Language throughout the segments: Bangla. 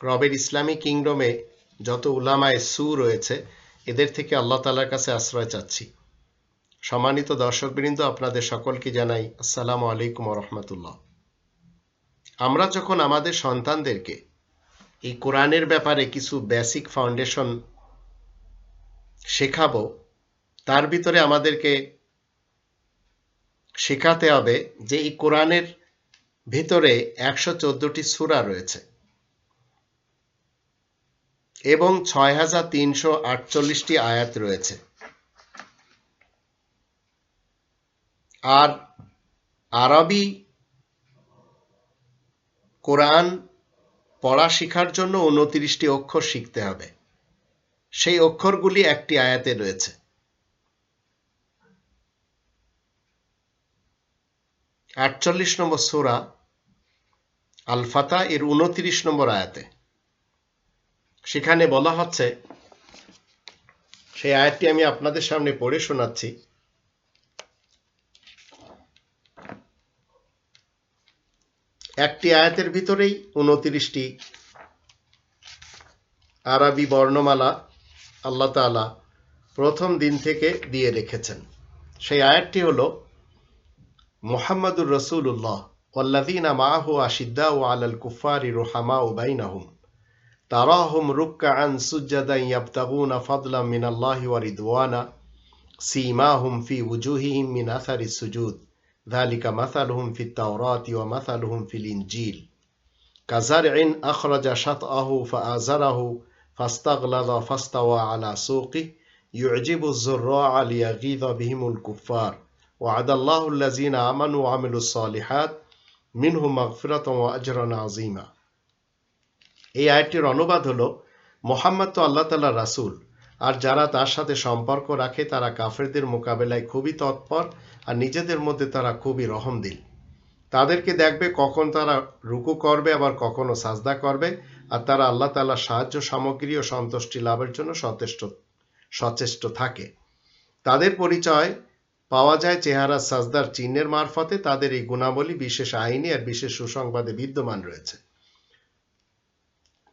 রবের ইসলামী কিংডমে যত উলামায় সু রয়েছে, এদের থেকে আল্লাহ তালার কাছে আশ্রয় চাচ্ছি। সম্মানিত দর্শকবৃন্দ, আপনাদের সকলকে জানাই আসসালামু আলাইকুম রহমতুল্লাহ। আমরা যখন আমাদের সন্তানদেরকে এই কোরআনের ব্যাপারে কিছু বেসিক ফাউন্ডেশন শেখাবো, তার ভিতরে আমাদেরকে শেখাতে হবে যে এই কোরআনের ভিতরে একশো চোদ্দটি সুরা রয়েছে। এবং ছয় হাজার তিনশো আয়াত রয়েছে। আর আরবি কোরআন পড়া শেখার জন্য উনত্রিশটি অক্ষর শিখতে হবে। সেই অক্ষরগুলি একটি আয়াতে রয়েছে। আটচল্লিশ নম্বর সোরা আলফাতা এর উনত্রিশ নম্বর আয়াতে। সেখানে বলা হচ্ছে, সেই আয়াতটি আমি আপনাদের সামনে পড়ে শোনাচ্ছি। একটি আয়াতের ভিতরেই উনত্রিশটি আরবি বর্ণমালা আল্লাহ তালা প্রথম দিন থেকে দিয়ে রেখেছেন। সেই আয়াতটি হল, মোহাম্মদুর রসুল্লাহ ওল্লাদিনা মাহু আশিদ্দা ও আল আল কুফারি রোহামা ওবাইনাহুম تراهم ركعا سجدا يبتغون فضلا من الله ورضوانا سيماهم في وجوههم من أثر السجود. ذلك مثلهم في التوراة ومثلهم في الإنجيل. كزرع أخرج شطأه فآزره فاستغلظ فاستوى على سوقه. يعجب الزراع ليغيظ بهم الكفار. وعد الله الذين آمنوا وعملوا الصالحات منهم مغفرة وأجرا عظيما. এই আয়টির অনুবাদ হলো, মোহাম্মদ তো আল্লাহ তাল্লাহ রাসুল, আর যারা তার সাথে সম্পর্ক রাখে তারা কাফেরদের মোকাবেলায় খুবই তৎপর, আর নিজেদের মধ্যে তারা খুবই রহমদিল। তাদেরকে দেখবে কখন তারা রুকু করবে, আবার কখনো সাজদা করবে, আর তারা আল্লাহ তাল্লাহ সাহায্য সামগ্রী ও সন্তুষ্টি লাভের জন্য সচেষ্ট সচেষ্ট থাকে। তাদের পরিচয় পাওয়া যায় চেহারা সাজদার চিহ্নের মারফতে, তাদের এই গুণাবলী বিশেষ আইনি আর বিশেষ সুসংবাদে বিদ্যমান রয়েছে।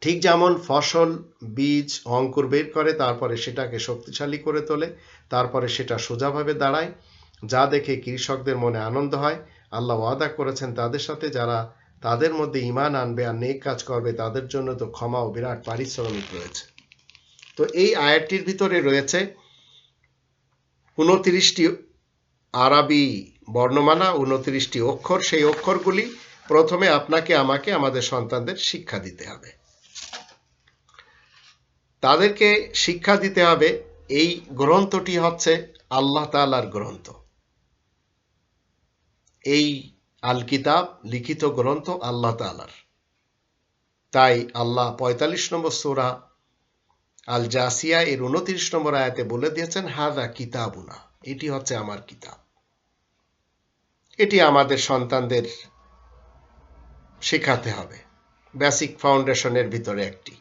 ঠিক যেমন ফসল, বীজ, অঙ্কুর বের করে, তারপরে সেটাকে শক্তিশালী করে তোলে, তারপরে সেটা সোজাভাবে দাঁড়ায়। যা দেখে কৃষকদের মনে আনন্দ হয়। আল্লাহ ওয়াদা করেছেন তাদের সাথে, যারা তাদের মধ্যে ইমান আনবে আর নেক কাজ করবে, তাদের জন্য তো ক্ষমা ও বিরাট পারিশ্রমিক রয়েছে। তো এই আয়াতটির ভিতরে রয়েছে উনত্রিশটি আরবি বর্ণমালা, উনত্রিশটি অক্ষর। সেই অক্ষরগুলি প্রথমে আপনাকে, আমাকে, আমাদের সন্তানদের শিক্ষা দিতে হবে। তাদেরকে শিক্ষা দিতে হবে। এই গ্রন্থটি হচ্ছে আল্লাহ তালার গ্রন্থ। এই আল কিতাব লিখিত গ্রন্থ আল্লাহ তালার তাই আল্লাহ পঁয়তাল্লিশ নম্বর সোরা আল জাসিয়া এর উনত্রিশ নম্বর আয়াতে বলে দিয়েছেন হাদা কিতাবুনা। এটি হচ্ছে আমার কিতাব। এটি আমাদের সন্তানদের শেখাতে হবে। বেসিক ফাউন্ডেশনের ভিতরে একটি।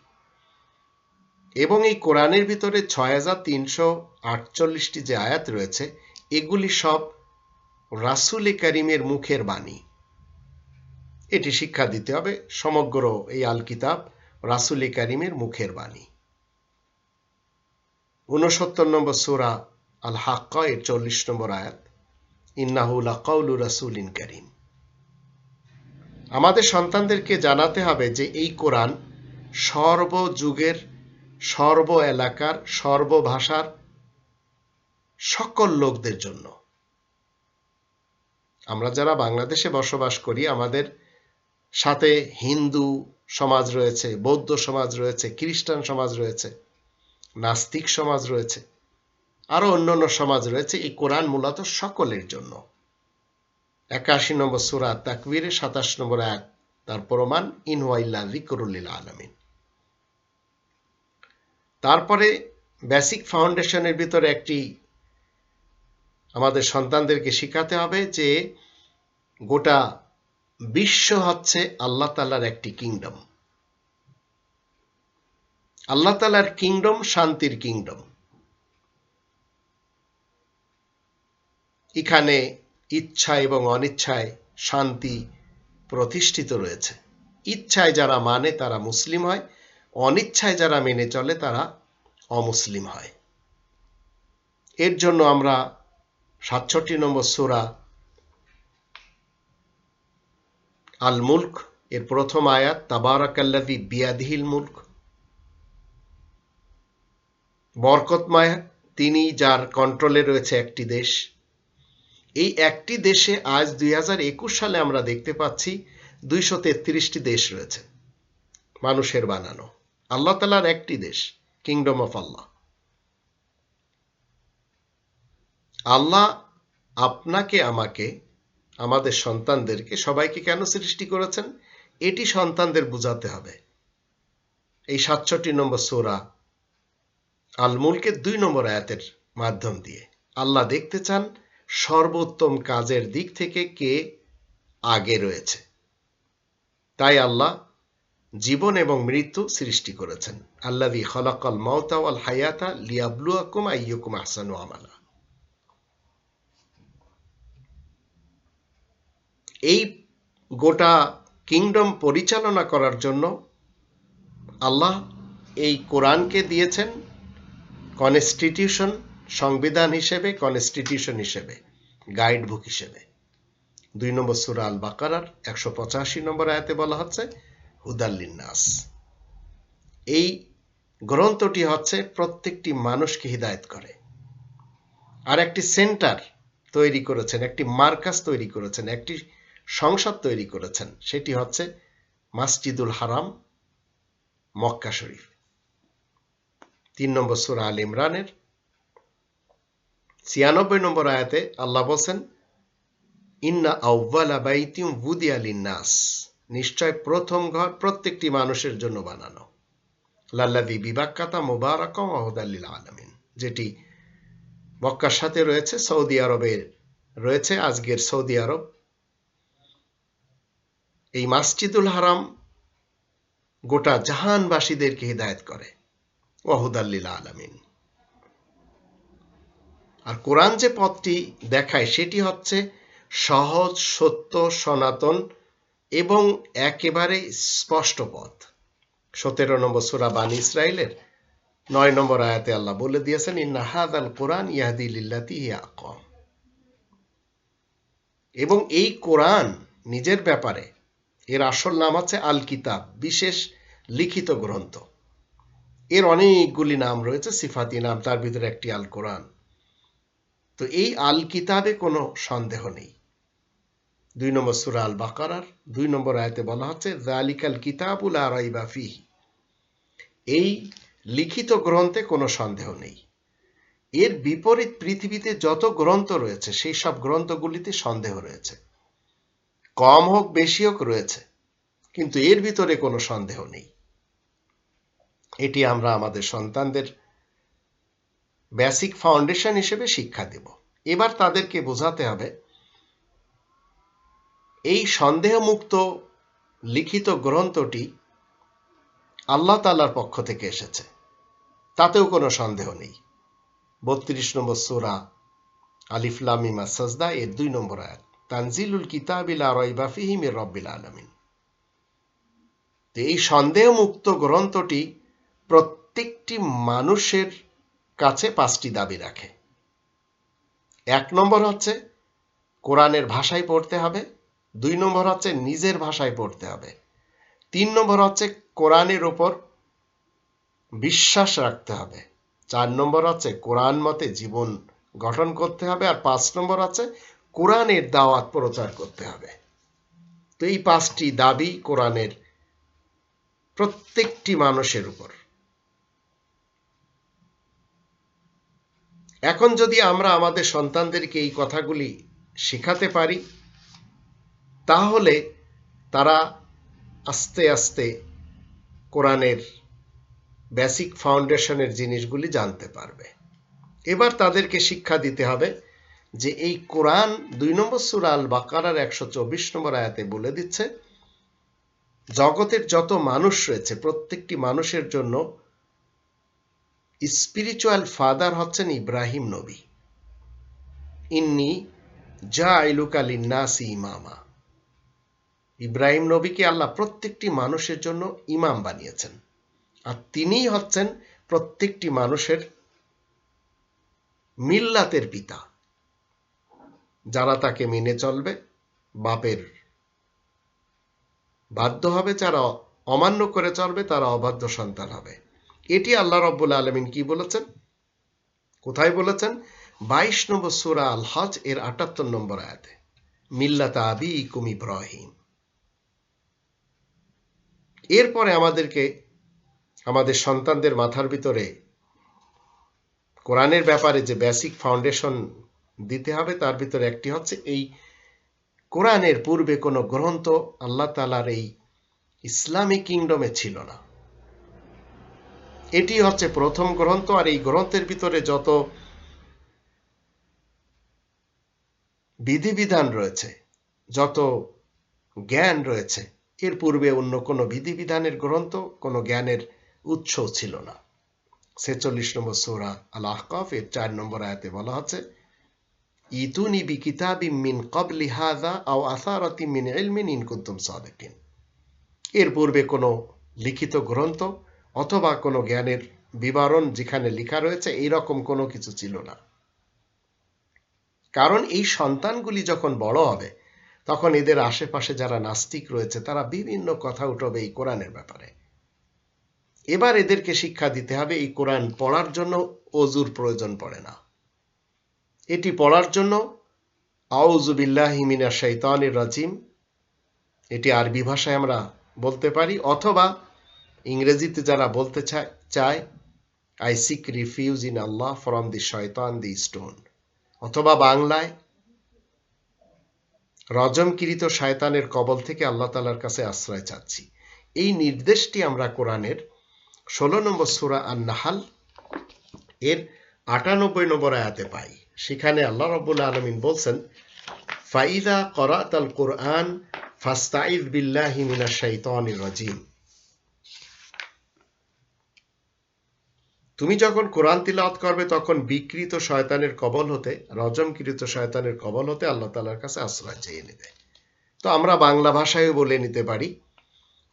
এবং এই কোরআনের ভিতরে ছয় হাজার তিনশো আটচল্লিশটি যে আয়াত রয়েছে, এগুলি সব রাসুল করিমের মুখের বাণী। এটি শিক্ষা দিতে হবে সমগ্র এই আল কিতাব রাসুল করিমের মুখের বাণী। ঊনসত্তর নম্বর সুরা আল হাক্কা এর চল্লিশ নম্বর আয়াত ইন্নাহুলা কৌলু রাসুলিন করিম। আমাদের সন্তানদেরকে জানাতে হবে যে এই কোরআন সর্বযুগের সর্ব এলাকার সর্বভাষার সকল লোকদের জন্য। আমরা যারা বাংলাদেশে বসবাস করি, আমাদের সাথে হিন্দু সমাজ রয়েছে, বৌদ্ধ সমাজ রয়েছে, খ্রিস্টান সমাজ রয়েছে, নাস্তিক সমাজ রয়েছে আরও অন্যান্য সমাজ রয়েছে, এই কোরআন মূলত সকলের জন্য। একাশি নম্বর সুরা তাকবীরে, সাতাশ নম্বর এক তার প্রমাণ ইনওয়াইল্লা রিকরুল্লিল আলমিন। তারপরে বেসিক ফাউন্ডেশনের ভিতরে একটি আমাদের সন্তানদেরকে শিখাতে হবে যে গোটা বিশ্ব হচ্ছে আল্লাহ তালার একটি কিংডম আল্লাহ তালার কিংডম শান্তির কিংডম এখানে ইচ্ছা এবং অনিচ্ছায় শান্তি প্রতিষ্ঠিত রয়েছে। ইচ্ছায় যারা মানে তারা মুসলিম হয় অনিচ্ছায় যারা মেনে চলে, তারা অমুসলিম হয়। এর জন্য আমরা সাতষট্টি নম্বর সুরা আল মুল্ক এর প্রথম আয়াত তাবারাকাল্লাদি বিয়াদিহিল মুল্ক। বরকতময় তিনি যার কন্ট্রোলে রয়েছে একটি দেশ। এই একটি দেশে আজ দুই হাজার একুশ সালে আমরা দেখতে পাচ্ছি দুইশো তেত্রিশটি দেশ রয়েছে, মানুষের বানানো। আল্লাহ তালার একটি দেশ কিংডম অফ আল্লাহ আল্লাহ আপনাকে, আমাকে, আমাদের সন্তানদেরকে সবাইকে কেন সৃষ্টি করেছেন? এটি সন্তানদের বুঝাতে হবে। এই সাতষট্টি নম্বর সোরা আলমুলকে দুই নম্বর আয়াতের মাধ্যম দিয়ে আল্লাহ দেখতে চান সর্বোত্তম কাজের দিক থেকে কে আগে রয়েছে। তাই আল্লাহ জীবন এবং মৃত্যু সৃষ্টি করেছেন। আল্লাদি খলাকল মাওতা ওয়াল হায়াতা লিয়াবলুয়াকুম আইয়ুকুম আহসানু আমালা। এই গোটা কিংডম পরিচালনা করার জন্য আল্লাহ এই কোরআনকে দিয়েছেন কনস্টিটিউশন সংবিধান হিসেবে, কনস্টিটিউশন হিসেবে গাইড বুক হিসেবে। দুই নম্বর সুরা আল বাকারার একশো পঁচাশি নম্বর আয়াতে বলা হচ্ছে হুদাল্লিনাস এই গ্রন্থটি হচ্ছে প্রত্যেকটি মানুষকে হিদায়ত করে। আর একটি সেন্টার তৈরি করেছেন, একটি মার্কাস তৈরি করেছেন, একটি সংসদ তৈরি করেছেন, সেটি হচ্ছে মাসজিদুল হারাম, মক্কা শরীফ। তিন নম্বর সুরা আল ইমরানের ছিয়ানব্বই নম্বর আয়াতে আল্লাহ বলছেন, ইন্না আউ্বালা বাইতিম বুদিয়া লিন্নাস। নিশ্চয় প্রথম ঘর প্রত্যেকটি মানুষের জন্য বানানো। লাল্লাদি বিবাক্কাতা মুবারক ওহদাল্লিল আলমিন, যেটি মক্কার সাথে রয়েছে, সৌদি আরবের রয়েছে, আজকের সৌদি আরব। এই মাসজিদুল হারাম গোটা জাহানবাসীদেরকে হিদায়ত করে ওয়াহুদাল্লিল আলমিন। আর কোরআন যে পথটি দেখায়, সেটি হচ্ছে সহজ, সত্য, সনাতন এবং একেবারে স্পষ্ট পথ। সতেরো নম্বর সুরা বানী ইসরায়েলের নয় নম্বর আয়াতে আল্লাহ বলে দিয়েছেন ইন্নাহাদ আল কোরআন ইয়াহাদি লিল্লাতি কম এবং এই কোরআন নিজের ব্যাপারে, এর আসল নাম হচ্ছে আল কিতাব বিশেষ লিখিত গ্রন্থ। এর অনেকগুলি নাম রয়েছে, সিফাতি নাম, তার ভিতরে একটি আল কোরআন তো এই আল কিতাবে কোনো সন্দেহ নেই। দুই নম্বর সুরা আল বাকারার দুই নম্বর আয়তে বলা হচ্ছে জালিকাল কিতাবুল আরাইবা ফিহি। এই লিখিত গ্রন্থে কোনো সন্দেহ নেই। এর বিপরীত পৃথিবীতে যত গ্রন্থ রয়েছে, সেই সব গ্রন্থগুলিতে সন্দেহ রয়েছে। কম হোক, বেশি হোক রয়েছে, কিন্তু এর ভিতরে কোনো সন্দেহ নেই। এটি আমরা আমাদের সন্তানদের বেসিক ফাউন্ডেশন হিসেবে শিক্ষা দেব। এবার তাদেরকে বোঝাতে হবে এই সন্দেহমুক্ত লিখিত গ্রন্থটি আল্লাহ তালার পক্ষ থেকে এসেছে। তাতেও কোনো সন্দেহ নেই। বত্রিশ নম্বর সোরা আলিফলামিমা সাজদা, এর দুই নম্বর আয়াত। তানজিলুল কিতাবিল আরইবা ফিহিমের রব্বিল আলমিন। এই সন্দেহমুক্ত গ্রন্থটি প্রত্যেকটি মানুষের কাছে পাঁচটি দাবি রাখে। এক নম্বর হচ্ছে, কোরআনের ভাষায় পড়তে হবে। দুই নম্বর হচ্ছে নিজের ভাষায় পড়তে হবে। তিন নম্বর হচ্ছে কোরআনের ওপর বিশ্বাস রাখতে হবে। চার নম্বর হচ্ছে কোরআন মতে জীবন গঠন করতে হবে আর পাঁচ নম্বর হচ্ছে কোরআনের দাওয়াত প্রচার করতে হবে। তো এই পাঁচটি দাবি কোরআনের প্রত্যেকটি মানুষের উপর। এখন যদি আমরা আমাদের সন্তানদেরকে এই কথাগুলি শেখাতে পারি তাহলে তারা আস্তে আস্তে কোরআনের বেসিক ফাউন্ডেশনের জিনিসগুলি জানতে পারবে। এবার তাদেরকে শিক্ষা দিতে হবে যে এই কোরআন দুই নম্বর সুরা আল বাকারার একশো চব্বিশ নম্বর আয়াতে বলে দিচ্ছে, জগতের যত মানুষ রয়েছে, প্রত্যেকটি মানুষের জন্য স্পিরিচুয়াল ফাদার হচ্ছেন ইব্রাহিম নবী। ইন্নি যা আইলুকা লিন্নাসি ইমামা। ইব্রাহিম নবীকে আল্লাহ প্রত্যেকটি মানুষের জন্য ইমাম বানিয়েছেন। আর তিনিই হচ্ছেন প্রত্যেকটি মানুষের মিল্লাতের পিতা। যারা তাকে মেনে চলবে, বাপের বাধ্য হবে, যারা অমান্য করে চলবে, তারা অবাধ্য সন্তান হবে। এটি আল্লাহ রব্বুল আলমিন কি বলেছেন? কোথায় বলেছেন? বাইশ নম্বর সুরা আল হজ এর আটাত্তর নম্বর আয়াতে। মিল্লাত আবি কুম ইব্রাহিম। এরপরে আমাদেরকে আমাদের সন্তানদের মাথার ভিতরে কোরআনের ব্যাপারে যে বেসিক ফাউন্ডেশন দিতে হবে, তার ভিতরে একটি হচ্ছে এই কোরআনের পূর্বে কোনো গ্রন্থ আল্লাহ তালার এই ইসলামিক কিংডমে ছিল না। এটি হচ্ছে প্রথম গ্রন্থ আর এই গ্রন্থের ভিতরে যত বিধিবিধান রয়েছে, যত জ্ঞান রয়েছে এর পূর্বে অন্য কোনো বিধিবিধানের গ্রন্থ, কোনো জ্ঞানের উৎস ছিল না। ছেচল্লিশ নম্বর সৌরা আল আহকফ এর চার নম্বর আয়াতে বলা হচ্ছে ইতুনি বি কিতাবি মিন কবলি হাদা আও আসারতি মিন ইলমিন ইন কুন্তুম সাদেকিন। এর পূর্বে কোনো লিখিত গ্রন্থ অথবা কোনো জ্ঞানের বিবরণ যেখানে লেখা রয়েছে এই রকম কোনো কিছু ছিল না। কারণ এই সন্তানগুলি যখন বড় হবে তখন এদের আশেপাশে যারা নাস্তিক রয়েছে, তারা বিভিন্ন কথা উঠবে এই কোরআনের ব্যাপারে। এবার এদেরকে শিক্ষা দিতে হবে, এই কোরআন পড়ার জন্য অজুর প্রয়োজন পড়ে না। এটি পড়ার জন্য আউজুবিল্লাহ হিমিনা শৈতানির রাজিম, এটি আরবি ভাষায় আমরা বলতে পারি, অথবা ইংরেজিতে যারা বলতে চায় I seek refuge in Allah from the shaitan the stone অথবা বাংলায় রজমকিরিত শায়তানের কবল থেকে আল্লাহ তালার কাছে আশ্রয় চাচ্ছি। এই নির্দেশটি আমরা কোরআনের ষোলো নম্বর সুরা আর নাহাল এর আটানব্বই নম্বর আয়াতে পাই। সেখানে আল্লাহ রব্বুল আলমিন বলছেন, ফাইদা করাত আল কোরআন ফাস্তাইদ বিল্লাহি মিনা শাইতানির রাজিম। তুমি যখন কোরআন তিলাওয়াত করবে, তখন বিকৃত শয়তানের কবল হতে, রজমকৃত শয়তানের কবল হতে আল্লাহ তালার কাছে আশ্রয় চেয়ে নেবে। তো আমরা বাংলা ভাষায়ও বলে নিতে পারি,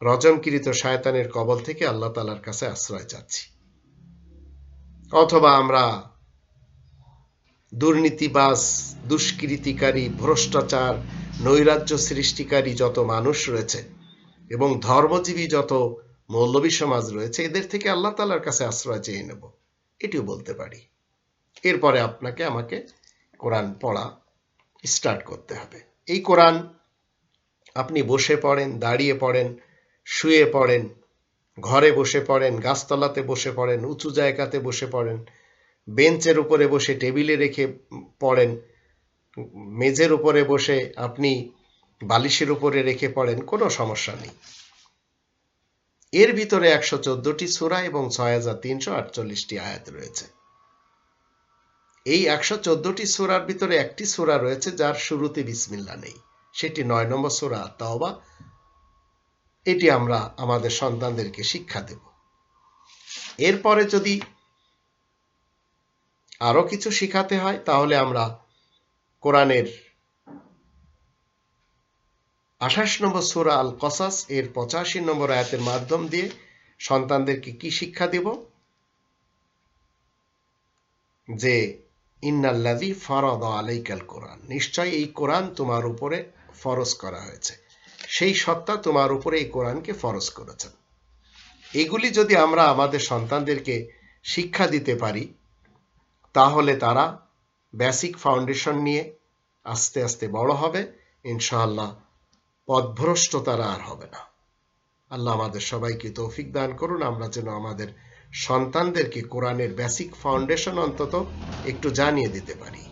রজমকৃত শয়তানের কবল থেকে আল্লাহ তালার কাছে আশ্রয় চাচ্ছি। অথবা আমরা দুর্নীতিবাস দুষ্কৃতিকারী, ভ্রষ্টাচার, নৈরাজ্য সৃষ্টিকারী যত মানুষ রয়েছে এবং ধর্মজীবী যত মৌলবী সমাজ রয়েছে, এদের থেকে আল্লাহ তালার কাছে আশ্রয় চেয়ে নেব। এটিও বলতে পারি। এরপরে আপনাকে আমাকে কোরআন পড়া স্টার্ট করতে হবে। এই কোরআন আপনি বসে পড়েন, দাঁড়িয়ে পড়েন, শুয়ে পড়েন, ঘরে বসে পড়েন, গাছতলাতে বসে পড়েন, উঁচু জায়গাতে বসে পড়েন, বেঞ্চের উপরে বসে, টেবিলে রেখে পড়েন, মেঝের উপরে বসে আপনি বালিশের উপরে রেখে পড়েন, কোনো সমস্যা নেই। এর ভিতরে একশো চোদ্দটি সুরা এবং ছয় হাজার তিনশো আটচল্লিশটি আয়াত রয়েছে। এই একশো চোদ্দটি সুরার ভিতরে একটি সুরা রয়েছে যার শুরুতে বিসমিল্লা নেই। সেটি নয় নম্বর সুরা তাওবা এটি আমরা আমাদের সন্তানদেরকে শিক্ষা দেব। এরপরে যদি আরও কিছু শিখাতে হয়, তাহলে আমরা কোরআনের আঠাশ নম্বর সুরা আল কসাস এর পঁচাশি নম্বর আয়াতের মাধ্যম দিয়ে সন্তানদেরকে কি শিক্ষা দেব? যে ইন্নাল্লাদি ফরদ আলাইকাল কোরআন। নিশ্চয় এই কোরআন তোমার উপরে ফরজ করা হয়েছে। সেই সত্তা তোমার উপরে এই কোরআনকে ফরজ করেছেন এগুলি যদি আমরা আমাদের সন্তানদেরকে শিক্ষা দিতে পারি, তাহলে তারা বেসিক ফাউন্ডেশন নিয়ে আস্তে আস্তে বড় হবে, ইনশাআল্লাহ পথভ্রষ্ট তারা আর হবে না। আল্লাহ আমাদের সবাইকে তৌফিক দান করুন। আমরা যেন আমাদের সন্তানদেরকে কোরআনের বেসিক ফাউন্ডেশন অন্তত একটু জানিয়ে দিতে পারি।